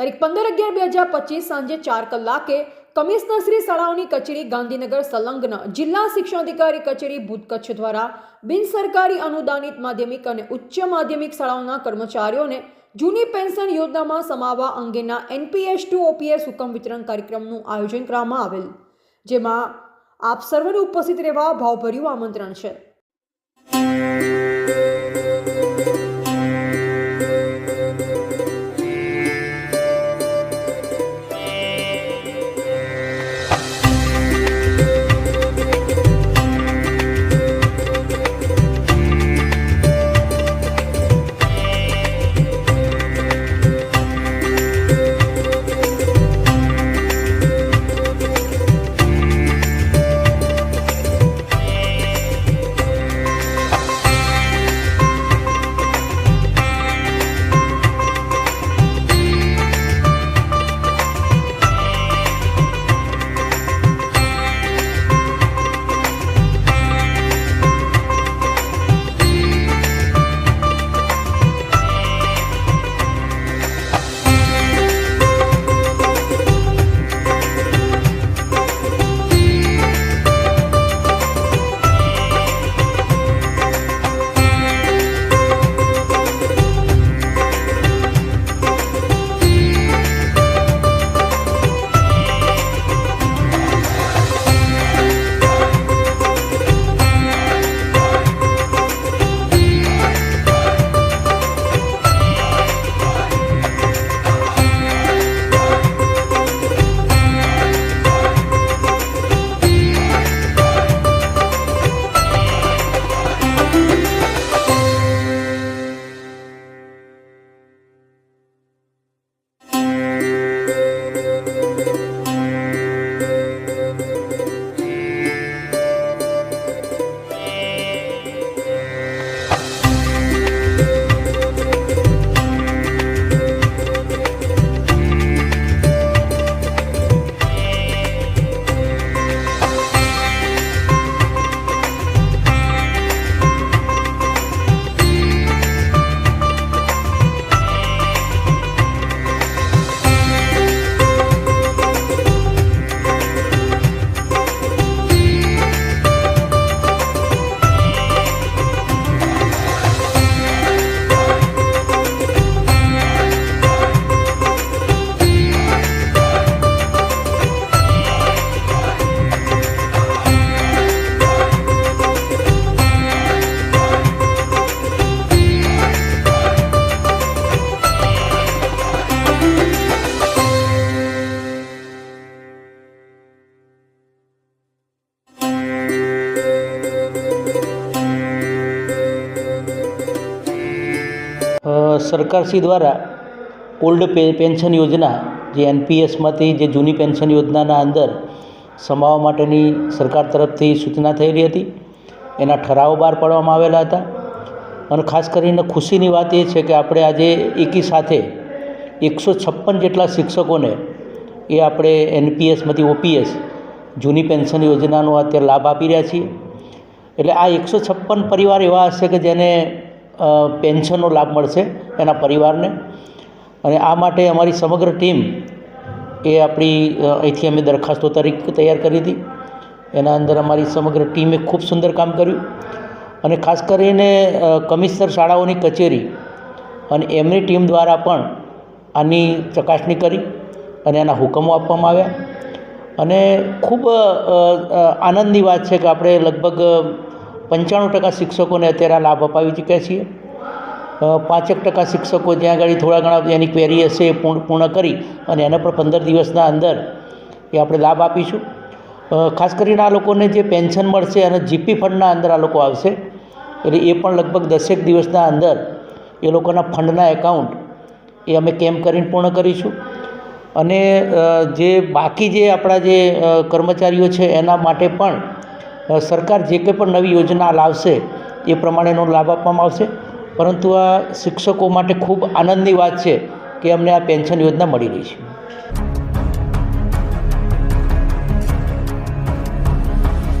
તારીખ પંદર અગિયાર બે હજાર પચીસ સાંજે ચાર કલાકે કમિશનરશ્રી શાળાઓની કચેરી ગાંધીનગર સંલગ્ન જિલ્લા શિક્ષણાધિકારી કચેરી ભૂત કચ્છ દ્વારા બિન સરકારી અનુદાનિત માધ્યમિક અને ઉચ્ચ માધ્યમિક શાળાઓના કર્મચારીઓને જૂની પેન્શન યોજનામાં સમાવવા અંગેના એનપીએસ ટુ ઓપીએસ હુકમ વિતરણ કાર્યક્રમનું આયોજન કરવામાં આવેલ, જેમાં આપ સર્વને ઉપસ્થિત રહેવા ભાવભર્યું આમંત્રણ છે. સરકારશ્રી દ્વારા ઓલ્ડ પેન્શન યોજના, જે એનપીએસમાંથી જે જૂની પેન્શન યોજનાના અંદર સમાવવા માટેની સરકાર તરફથી સૂચના થયેલી હતી. એના ઠરાવો બહાર પાડવામાં આવેલા હતા. અને ખાસ કરીને ખુશીની વાત એ છે કે આપણે આજે એકી સાથે એકસો છપ્પન જેટલા શિક્ષકોને એ આપણે એનપીએસમાંથી ઓપીએસ જૂની પેન્શન યોજનાનો અત્યારે લાભ આપી રહ્યા છીએ. એટલે આ એકસો છપ્પન પરિવાર એવા હશે કે જેને પેન્શનનો લાભ મળશે એના પરિવારને. અને આ માટે અમારી સમગ્ર ટીમ એ આપણી અહીંથી અમે દરખાસ્તો તરીકે તૈયાર કરી હતી. એના અંદર અમારી સમગ્ર ટીમે ખૂબ સુંદર કામ કર્યું. અને ખાસ કરીને કમિશનર શાળાઓની કચેરી અને એમની ટીમ દ્વારા પણ આની ચકાસણી કરી અને એના હુકમો આપવામાં આવ્યા. અને ખૂબ આનંદની વાત છે કે આપણે લગભગ પંચાણું ટકા શિક્ષકોને અત્યારે આ લાભ અપાવી ચૂક્યા છીએ. પાંચેક ટકા શિક્ષકો જ્યાં આગળ થોડા ઘણા એની ક્વેરી હશે એ પૂર્ણ કરી અને એને પણ પંદર દિવસના અંદર એ આપણે લાભ આપીશું. ખાસ કરીને આ લોકોને જે પેન્શન મળશે અને જીપી ફંડના અંદર આ લોકો આવશે, એટલે એ પણ લગભગ દસેક દિવસના અંદર એ લોકોના ફંડના એકાઉન્ટ એ અમે કેમ કરીને પૂર્ણ કરીશું. અને જે બાકી જે આપણા જે કર્મચારીઓ છે એના માટે પણ સરકાર જે કંઈ પણ નવી યોજના લાવશે, એ પ્રમાણેનો લાભ આપવામાં આવશે. પરંતુ આ શિક્ષકો માટે ખૂબ આનંદની વાત છે કે અમને આ પેન્શન યોજના મળી રહી છે.